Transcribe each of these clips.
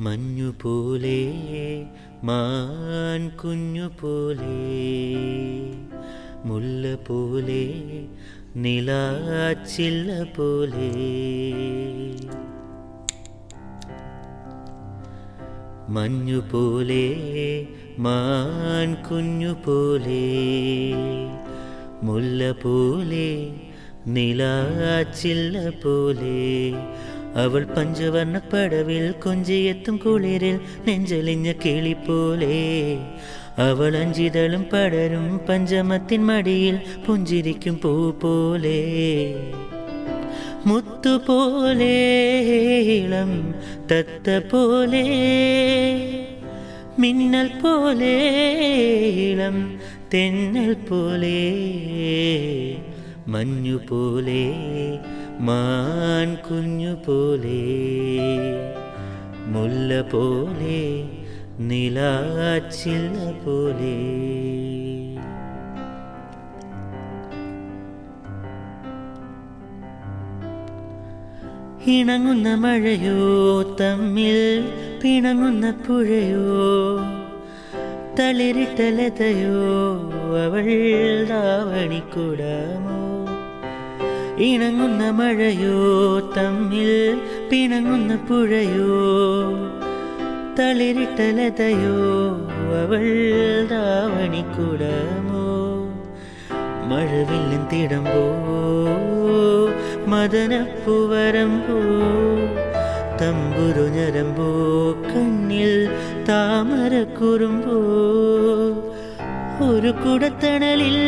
മഞ്ഞുപോലെ മാൻ കുഞ്ഞുപോലെ മുല്ല പോലെ നിലാച്ചില്ല പോലെ. മഞ്ഞുപോലെ മാൻ കുഞ്ഞുപോലെ മുല്ല പോലെ നിലാച്ചില്ല പോലെ. അവൾ പഞ്ചവർണപ്പടവിൽ കൊഞ്ചിയെത്തും കുളിരിൽ നെഞ്ചലിഞ്ഞ കിളി പോലെ അവൾ അഞ്ചിതളും പടരും പഞ്ചമത്തിൻ മടിയിൽ പുഞ്ചിരിക്കും പൂ പോലെ മുത്തുപോലെ ഇളം തത്ത പോലെ. മിന്നൽ പോലെ ഇളം തെന്നൽ പോലെ. മഞ്ഞു പോലെ മാൻ കുഞ്ഞു പോലെ മുല്ല പോലെ നിലാച്ചില്ല പോലെ. ഇണങ്ങുന്ന മഴയോ തമ്മിൽ പിണങ്ങുന്ന പുഴയോ തളിരി തലതയോ അവൾ ധാവണിക്കൂടാമോ ഇണങ്ങുന്ന മഴയോ തമ്മിൽ പിണങ്ങുന്ന പുഴയോ? തളിരിട്ട ലതയോ അവൾ ധാവണിക്കൂടാമോ മഴവില്ലും തിടമ്പോ മദനപ്പുവരമ്പോ തമ്പുരു ഞരമ്പോ കണ്ണിൽ താമര കുറുമ്പോ? ഒരു കുടത്തണലിൽ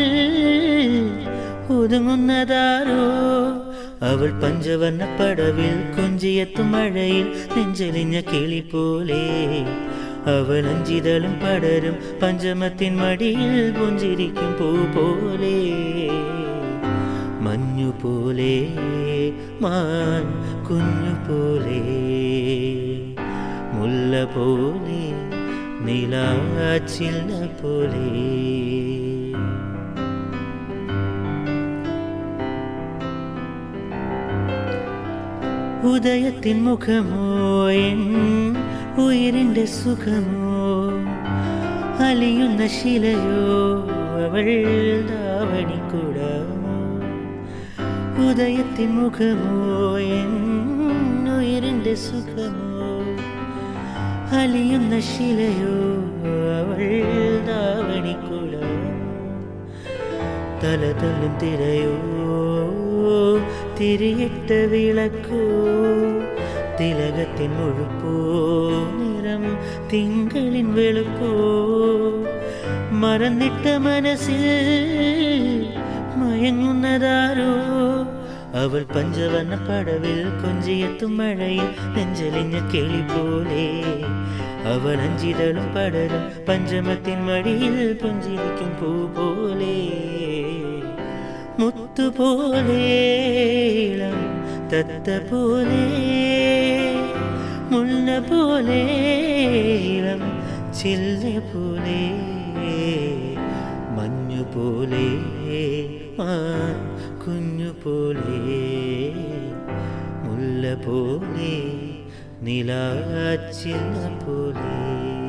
ഒതുങ്ങുന്നതാരോ അവൾ പഞ്ചവർണ പടവിൽ കൊഞ്ചിയെത്തും മഴയിൽ നെഞ്ചലിഞ്ഞ കിളി പോലെ. അവൾ അഞ്ചിതളും പടരും പഞ്ചമത്തിൻ മടിയിൽ പുഞ്ചിരിക്കും പൂ പോലെ. മഞ്ഞു പോലെ മാൻ കുഞ്ഞു പോലെ. മുല്ല പോലെ നിലാച്ചില്ല പോലെ. ഉദയത്തിൻ മുഖമോ എൻ ഉയരിന്റെ സുഖമോ അലിയുന്ന ശിലയോ അവൾ ധാവണിക്കൂടാമോ ഉദയത്തിൻ മുഖമോ എൻ ഉയരിന്റെ സുഖമോ അലിയുന്ന ശിലയോ അവൾ ധാവണിക്കൂടാമോ തലതല്ലും തിരയോ തിരിയിട്ട വിളക്കോ തിലകത്തിൻ മുഴുപ്പോ നിറം തിങ്കളിൻ വെളുപ്പോ മറന്നിട്ട മനസ്സിൽ മയങ്ങുന്നതാരോ അവൾ പഞ്ചവർണ പടവിൽ കൊഞ്ചിയെത്തും മഴയിൽ നെഞ്ചലിഞ്ഞ കിളി പോലെ അവൾ അഞ്ചിതളും പടരും പഞ്ചമത്തിൻ മടിയിൽ പുഞ്ചിരിക്കും പൂ പോലെ മുത്തുപോലെ ഇളം തത്ത പോലെ മുല്ല പോലെ ഇളം ചില്ല പോലെ മഞ്ഞു പോലെ കുഞ്ഞു പോലെ മുല്ല പോലെ നിലാച്ചില്ല പോലെ.